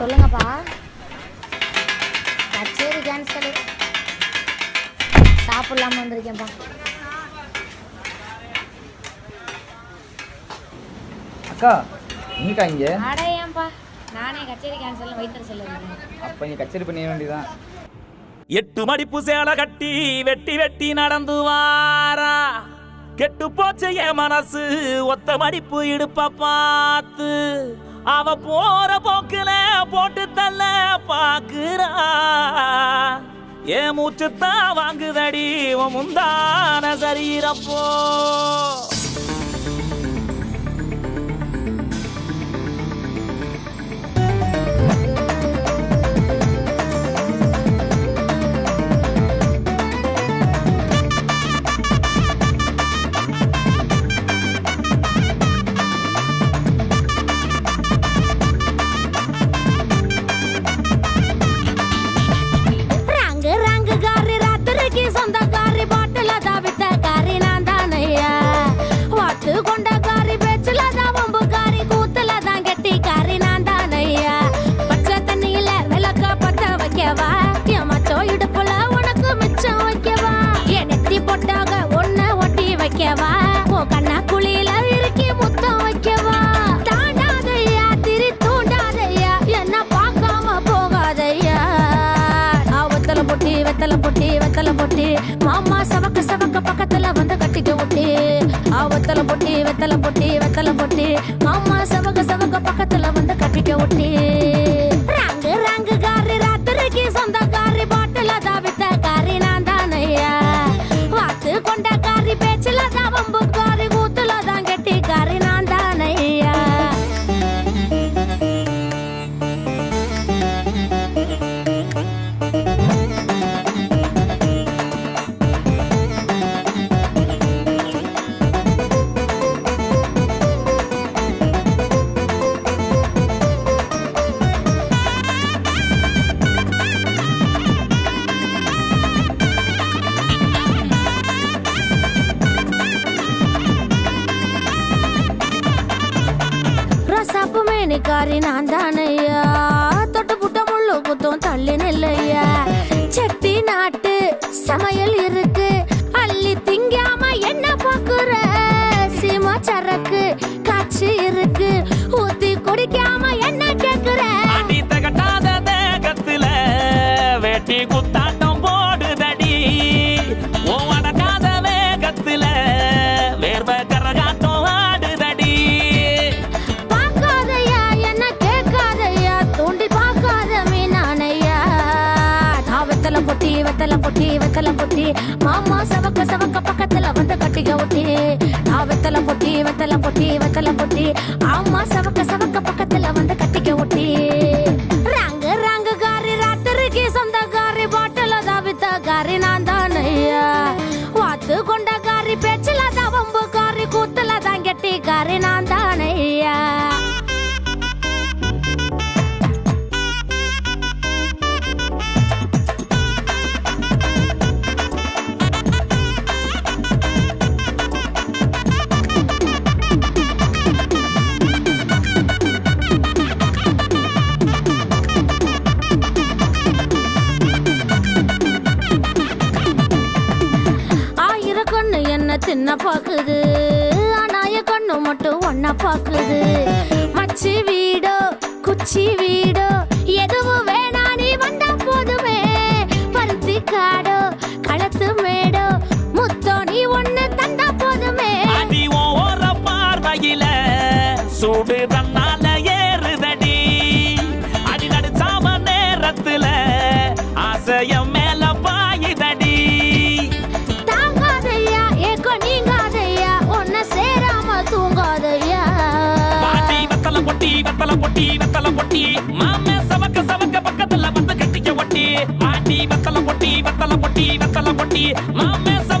சொல்லுங்கப்பா. கச்சேரி கேன்சல் சாப்பிடலாம வந்திருக்கேன்ப்பா. அக்கா எங்கக்கா இங்க? அட ஏன்பா நானே கச்சேரி கேன்சல் வயிற்று செல்லுறேன் அப்ப நீ கச்சேரி பண்ணிட வேண்டியதான் எட்டு மடிப்பு சேலை கட்டி வெட்டி வெட்டி நடந்து வாரா. கெட்டு போச்சு என் மனசு ஒத்த மடிப்பு இடுப்ப பார்த்து. அவ போற போக்குல போட்டு தள்ள பாக்குறா. ஏ மூச்சுத்தான் வாங்குதடி உன் முந்தான சரீரப்போ. வெத்தலை பொட்டி வெத்தலை பொட்டி. மாமா சவக்க சவக்க பக்கத்துல வந்து கட்டிக்க ஒட்டி ஆ வெத்தலை பொட்டி வெத்தலை பொட்டி வெத்தலை பொட்டி. மாமா சவக்க சவக்க பக்கத்துல வந்து கட்டிக்க ஒட்டி ரங்கு ரங்கு காரி ராத்திரிக்கு சொந்த காரி பாட்டுல தாவித்த காரி நான் தானையா? வாத்து கொண்ட காரி பேச்சுல தான் வம்பு ரசாப்பு மேனிக்காரி நான் தானையா தொட்டு புட்ட முள்ளு புத்தம் தள்ளி நில்லையா? செட்டி நாட்டு சமையல் இருக்கு. அள்ளி திங்காம என்ன பாக்குற? சீமா சரக்கு காட்சி இருக்கு. ஊத்தி குடிக்காம என்ன கேக்குற? அடி தகட்டாத தேகத்துல வெத்தல பொட்டி. மாமா சவக்க சவக்க பக்கத்துல வந்து கட்டிக்க ஒட்டி. நான் வெத்தல பொட்டி வெத்தல பொட்டி வெத்தல பொட்டி. அம்மா சவக்க சவக்க பக்கத்துல வந்து கட்டிக்க ஒட்டி. என்ன தின்ன பாக்குது. ஆனாய கண்ணு மட்டும் ஒன்ன பாக்குது. மச்சி வீடோ குச்சி வீடோ வெத்தல பொட்டி வெத்தல பொட்டி மாம சவக்க சவக்க பக்கத்துல வந்து கட்டிக்க ஒட்டி. மாட்டி வெத்தல பொட்டி வெத்தல பொட்டி வெத்தல பொட்டி மாம சவக்க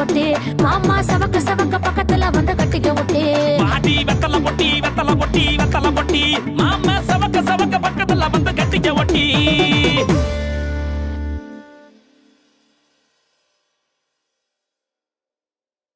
ஒட்டி. மாமா சவக்க சவக்க பக்கத்துல வந்து கட்டிக்க ஒட்டி. பாட்டி வெத்தல பொட்டி வெத்தல பொட்டி வெத்தல பொட்டி. மாமா சவக்க சவக்க பக்கத்துல வந்து கட்டிக்க ஒட்டி.